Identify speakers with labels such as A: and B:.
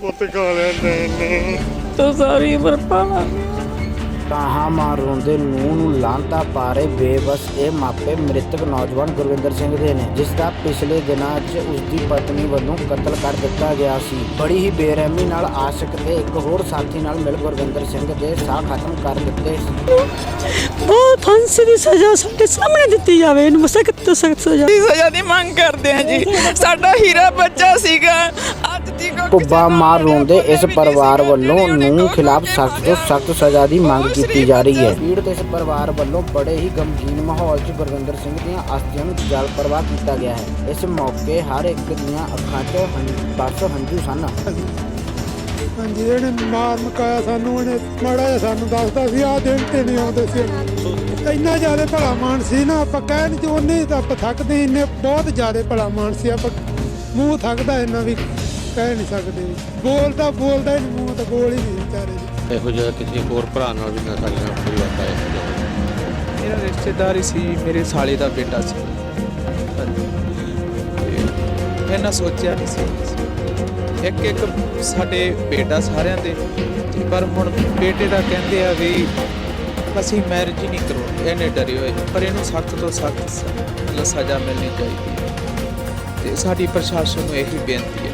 A: ਪੁੱਤ ਖਾ ਲੈਂਦਾ ਇਹਨੇ
B: ਤੂੰ ਸਾਰੀ ਉਮਰ ਪਾਲਾ।
C: ਤਾਹਾਂ ਮਾਰ ਰੋਂਦੇ ਨੂੰਹ ਨੂੰ ਲਾਂਤਾ ਪਾ ਰਹੇ ਬੇਬਸ। ਇਹ ਮਾਪੇ ਮ੍ਰਿਤਕ ਨੌਜਵਾਨ ਗੁਰਵਿੰਦਰ ਸਿੰਘ ਦੇ ਨੇ ਜਿਸ ਦਾ ਪਿਛਲੇ ਦਿਨਾਂ 'ਚ ਉਸ ਦੀ ਪਤਨੀ ਵੱਲੋਂ ਕਤਲ ਕਰ ਦਿੱਤਾ ਗਿਆ ਸੀ। ਬੜੀ ਹੀ ਬੇਰਹਿਮੀ ਨਾਲ ਆਸ਼ਿਕ ਤੇ ਇੱਕ ਹੋਰ ਸਾਥੀ ਨਾਲ ਮਿਲ ਗੁਰਵਿੰਦਰ ਸਿੰਘ ਦੇ ਸਾਹ ਖਤਮ ਕਰ ਦਿੱਤੇ
B: ਬਹੁਤ ਫਾਂਸੀ ਦੀ ਸਜ਼ਾ ਸਾਡੇ ਸਾਹਮਣੇ ਦਿੱਤੀ ਜਾਵੇ ਇਹਨੂੰ ਸਖਤ ਤੋਂ ਸਖਤ ਸਜ਼ਾ?
D: ਦੀ ਸਜ਼ਾ ਦੀ ਮੰਗ ਕਰਦੇ ਆ ਜੀ। ਸਾਡਾ ਹੀਰਾ ਬੱਚਾ ਸੀਗਾ। ਅੱਜ ਦੀ
C: ਕੁੱਬਾ ਮਾਰ ਰੋਂਦੇ ਇਸ ਪਰਿਵਾਰ ਵੱਲੋਂ ਨੂੰਹ ਖਿਲਾਫ ਸਖਤ ਤੋਂ ਸਖਤ ਸਜ਼ਾ ਦੀ ਮੰਗ ਕੀਤੀ ਜਾ ਰਹੀ ਹੈ। ਪੀੜਤ ਇਸ ਪਰਿਵਾਰ ਵੱਲੋਂ ਬੜੇ ਹੀ ਗਮਗੀਨ ਮਾਹੌਲ 'ਚ ਗੁਰਵਿੰਦਰ ਸਿੰਘ ਦੀਆਂ ਅਸਥੀਆਂ ਨੂੰ ਜਲ ਪ੍ਰਵਾਹ ਕੀਤਾ ਗਿਆ ਹੈ। ਇਸ ਮੌਕੇ ਹਰ ਇੱਕ ਦੀਆਂ ਅੱਖਾਂ 'ਚ ਬਸ ਹੰਝੂ ਸਨ।
A: ਹਾਂਜੀ ਇਹਨੇ ਮਾਰ ਮਕਾਇਆ ਸਾਨੂੰ ਉਹਨੇ ਮਾੜਾ ਜਿਹਾ ਸਾਨੂੰ ਦੱਸਦਾ ਸੀ ਆਹ ਦਿਨ ਤੇ ਨਹੀਂ ਆਉਂਦੇ ਸੀ। ਇੰਨਾ ਜ਼ਿਆਦਾ ਭਲਾ ਮਾਨ ਸੀ ਨਾ ਆਪਾਂ ਕਹਿ ਨਹੀਂ ਤੇ ਉਹਨੇ ਤਾਂ ਆਪਾਂ ਥੱਕਦੇ ਇੰਨੇ ਬਹੁਤ ਜ਼ਿਆਦਾ ਭਲਾ ਮਾਨ ਸੀ ਆਪਾਂ। ਮੂੰਹ ਥੱਕਦਾ ਇੰਨਾ ਵੀ ਕਹਿ ਨਹੀਂ ਸਕਦੇ। ਬੋਲਦਾ ਬੋਲਦਾ ਹੀ ਤਾਂ ਬੋਲ ਹੀ ਨਹੀਂ ਵਿਚਾਰੇ ਦੀ
E: ਇਹੋ ਜਿਹਾ ਕਿਸੇ ਹੋਰ ਭਰਾ ਨਾਲ ਵੀ ਨਾ ਸਾਡੇ ਨਾਲ ਕੋਈ ਵਾਪਰਿਆ ਇਹੋ ਜਿਹਾ
F: ਮੇਰਾ ਰਿਸ਼ਤੇਦਾਰ ਹੀ ਸੀ ਮੇਰੇ ਸਾਲੇ ਦਾ ਬੇਟਾ ਸੀ। ਤੇ ਇਹਨਾਂ ਸੋਚਿਆ ਨਹੀਂ ਸੀ। ਇੱਕ ਇੱਕ ਸਾਡੇ ਬੇਟਾ ਸਾਰਿਆਂ ਦੇ। ਤੇ ਪਰ ਹੁਣ ਬੇਟੇ ਦਾ ਕਹਿੰਦੇ ਆ ਵੀ ਅਸੀਂ ਮੈਰਿਜ ਹੀ ਨਹੀਂ ਕਰਵਾਉਣੀ ਇਹਨੇ ਡਰੇ ਹੋਏ। ਪਰ ਇਹਨੂੰ ਸਖਤ ਤੋਂ ਸਖਤ ਸਜ਼ਾ ਮਿਲਣੀ ਚਾਹੀਦੀ ਹੈ। ਤੇ ਸਾਡੀ ਪ੍ਰਸ਼ਾਸਨ ਨੂੰ ਇਹੀ ਬੇਨਤੀ ਹੈ।